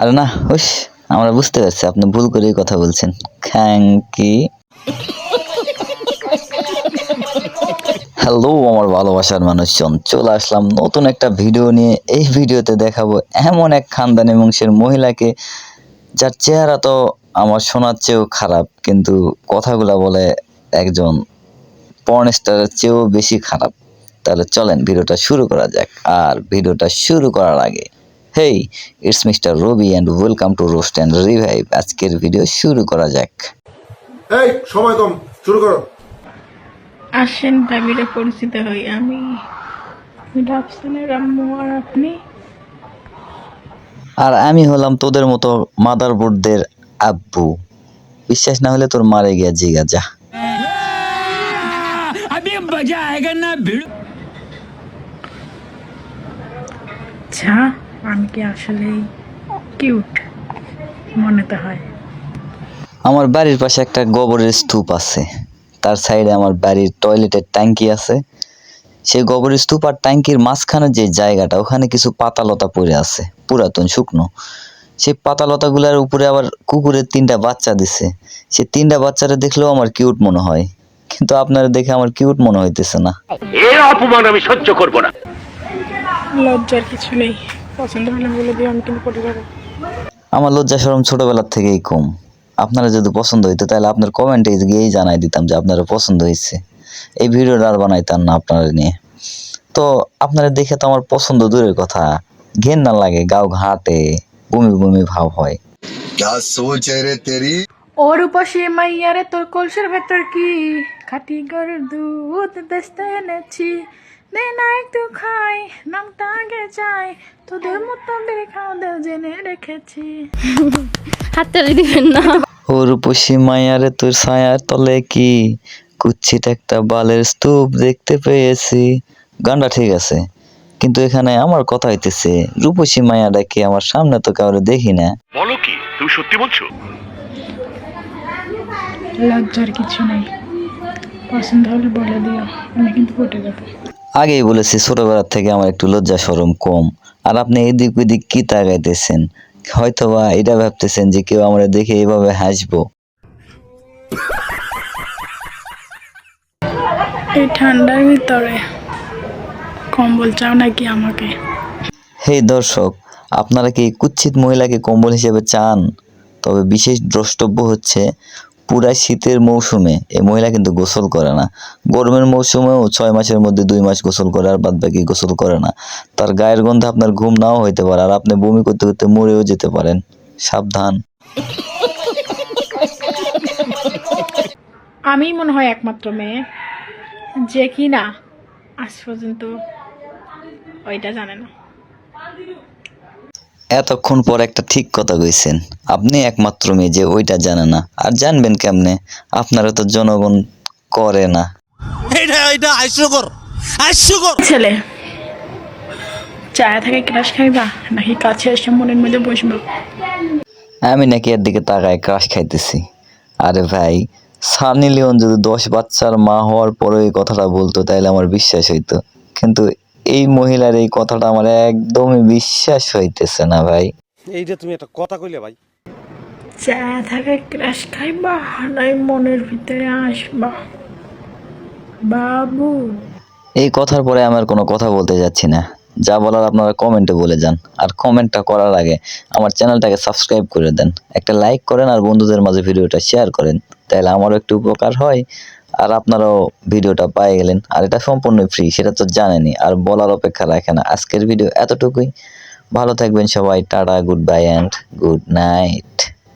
আরে না হুস আমরা বুঝতে পারছি, আপনি ভুল করেই কথা বলছেন। থ্যাংকি হ্যালো আমার ভালোবাসার মানুষজন। চলে আসলাম নতুন একটা ভিডিও নিয়ে। এই ভিডিওতে দেখাবো এমন এক খানদানি বংশের মহিলাকে, যার চেহারা তো আমার শোনার চেয়েও খারাপ, কিন্তু কথাগুলা বলে একজন পর্ন স্টারের চেয়েও বেশি খারাপ। তাহলে চলেন ভিডিওটা শুরু করা যাক। আর ভিডিওটা শুরু করার আগে hey it's mister Ravi and welcome to roast and revive আজকের ভিডিও শুরু করা যাক। এই সময় কম শুরু করো। আসেন দাবিরে পরিচিত হই আমি। রাফসানের আম্মু আর আপনি? আর আমি হলাম তোদের মতো মাদারবোর্ডদের আব্বু। বিশ্বাস না হলে তোর মারে গিয়া জিগা যা আচ্ছা আমি কি আসলেই কিউট মনে তো হয় আমার বাড়ির পাশে একটা গোবরের স্তূপ আছে। তার সাইডে আমার বাড়ির টয়লেটের ট্যাঙ্কি আছে। সেই গোবরের স্তূপ আর ট্যাঙ্কির মাঝখানে যে জায়গাটা ওখানে কিছু পাতালতা পড়ে আছে পুরাতন শুকনো। সেই পাতালতাগুলোর উপরে আবার কুকুরের তিনটা বাচ্চা দিছে। সে তিনটা বাচ্চারা দেখলেও আমার কিউট মনে হয়। কিন্তু আপনারা দেখে আমার কিউট মনে হইতেছে না এর অপমান আমি সহ্য করব না লজ্জার কিছু নেই পছন্দ হলে বলে দিও আমি কিন্তু পড়ে যাবো আমার লজ্জা সরম ছোটবেলার থেকেই কম আপনারা যদি পছন্দ হইতো তাহলে আপনার কমেন্টে গিয়েই জানাই দিতাম যে আপনারা পছন্দ হয়েছে এই ভিডিওটা আর বানাইতাম না আপনারা নিয়ে তো আপনারা দেখে তো আমার পছন্দ দূরের কথা ঘেন না লাগে গাও ঘাটে বমি বমি ভাব হয় क्या सोच है रे तेरी ওর উপাসে মাইয়ারে তোর কলসের ভেতর কি খাটি গরুর দুধ বেচতে এনেছি দে না একটু খাই নামটা আগে যাই তোদের মতো বেড়ে খাওয়া দেও জেনে রেখেছি হাততালি দিবেন না। ও রূপসী মায়ারে তোর ছায়ার তলে কি? কুচ্ছিত একটা বালের স্তূপ দেখতে পেয়েছি। গানটা ঠিক আছে কিন্তু এখানে আমার কথা হইতেছে রূপসী মায়াটাকে আমার সামনে তো কাউরে দেখি না। বলো কি তুমি সত্যি বলছো? লজ্জার কিছু নেই। পছন্দ হলে বলে দিও আমি কিন্তু পটে যাব। আগেই বলেছি ছোটবেলার থেকে আমার একটু লজ্জা সরম কম। আর আপনি এদিক ওদিক কি তাকাইতেছেন? হয়তোবা এটা ভাবতেছেন যে কেউ আমরা দেখে এভাবে হাসবো। এই ঠান্ডার ভিতরে কম্বল চাও নাকি আমাকে? হে দর্শক আপনারা কি কুচ্ছিত মহিলাকে কম্বল হিসেবে চান? তবে বিশেষ দ্রষ্টব্য হচ্ছে পুরা শীতের মৌসুমে এই মহিলা কিন্তু গোসল করে না। গরমের মৌসুমেও ছয় মাসের মধ্যে দুই মাস গোসল করে আর বাদ বাকি গোসল করে না। তার গায়ের গন্ধে আপনার ঘুম নাও হইতে পারে আর আপনি বমি করতে করতে মরেও যেতে পারেন। সাবধান। আমি মনে হয় একমাত্র মেয়ে। যে কি না আজ পর্যন্ত ওইটা জানে না। এতক্ষণ পর একটা ঠিক কথা কইছেন। আপনি একমাত্র মেয়ে যে ওইটা জানে না। আর জানবেন কেমনে? আপনারা তো জনগণ করে না। ছেলে চায়া থেকে ক্রাশ খাইবা নাকি কাছে এসে মনের মধ্যে বসবো? আমি নাকি এর দিকে তাকায় ক্রাশ খাইতেছি। আরে ভাই সানি লিওন যদি দশ বাচ্চার মা হওয়ার পরে এই কথাটা বলতো তাহলে আমার বিশ্বাস হইতো। কিন্তু এই মহিলার এই কথাটা আমার একদমই বিশ্বাস হইতেছে না ভাই। এইটা তুমি একটা কথা কইলে ভাই। চায়া থেকে ক্রাশ খাইবা নাই মনের ভিতরে আসবা। বাবু। এই কথার পরে আমার কোনো কথা বলতে যাচ্ছি না। যা বলার আপনারা কমেন্টে বলে যান। আর কমেন্টটা করার আগে আমার চ্যানেলটাকে সাবস্ক্রাইব করে দেন। একটা লাইক করেন আর বন্ধুদের মাঝে ভিডিওটা শেয়ার করেন। তাহলে আমারও একটু উপকার হয়। আর আপনারাও ভিডিওটা পাই গেলেন। আর এটা সম্পূর্ণ ফ্রি সেটা তো জানেনি আর বলার অপেক্ষা রাখে না। আজকের ভিডিও এতটুকুই। ভালো থাকবেন সবাই। Tata goodbye and good night